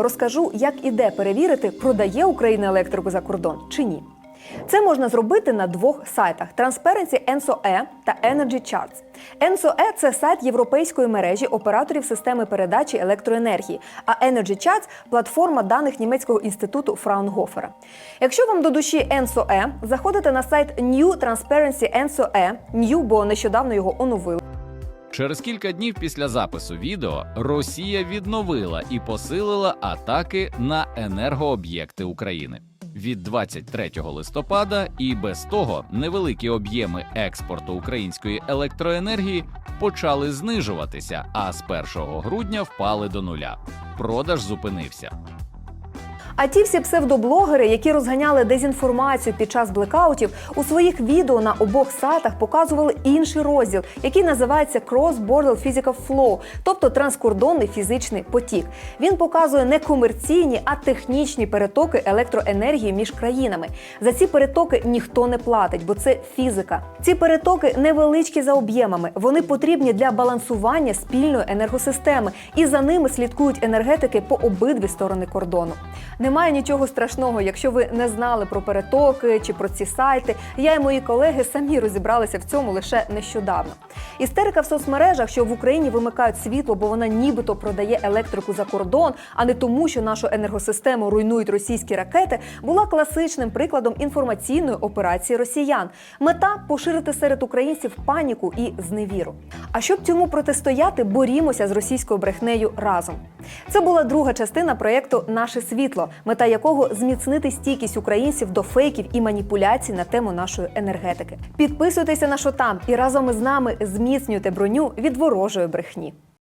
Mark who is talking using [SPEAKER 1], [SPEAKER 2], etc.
[SPEAKER 1] Розкажу, як іде перевірити, продає Україна електрику за кордон чи ні. Це можна зробити на двох сайтах: Transparency ENSO-E та Energy Charts. ENSO-E – це сайт європейської мережі операторів системи передачі електроенергії, а Energy Charts – платформа даних німецького інституту Фраунгофера. Якщо вам до душі ENSO-E, заходите на сайт New Transparency ENSO-E, New, бо нещодавно його оновили.
[SPEAKER 2] Через кілька днів після запису відео Росія відновила і посилила атаки на енергооб'єкти України. Від 23 листопада і без того невеликі об'єми експорту української електроенергії почали знижуватися, а з 1 грудня впали до нуля. Продаж зупинився.
[SPEAKER 1] А ті всі псевдоблогери, які розганяли дезінформацію під час блекаутів, у своїх відео на обох сайтах показували інший розділ, який називається Cross-Border Physical Flow, тобто транскордонний фізичний потік. Він показує не комерційні, а технічні перетоки електроенергії між країнами. За ці перетоки ніхто не платить, бо це фізика. Ці перетоки невеличкі за об'ємами. Вони потрібні для балансування спільної енергосистеми, і за ними слідкують енергетики по обидві сторони кордону. Немає нічого страшного, якщо ви не знали про перетоки чи про ці сайти. Я і мої колеги самі розібралися в цьому лише нещодавно. Істерика в соцмережах, що в Україні вимикають світло, бо вона нібито продає електрику за кордон, а не тому, що нашу енергосистему руйнують російські ракети, була класичним прикладом інформаційної операції росіян. Мета поширити серед українців паніку і зневіру. А щоб цьому протистояти, борімося з російською брехнею разом. Це була друга частина проєкту Наше світло, мета якого зміцнити стійкість українців до фейків і маніпуляцій на тему нашої енергетики. Підписуйтеся на Шотам і разом із нами зміцнюйте броню від ворожої брехні.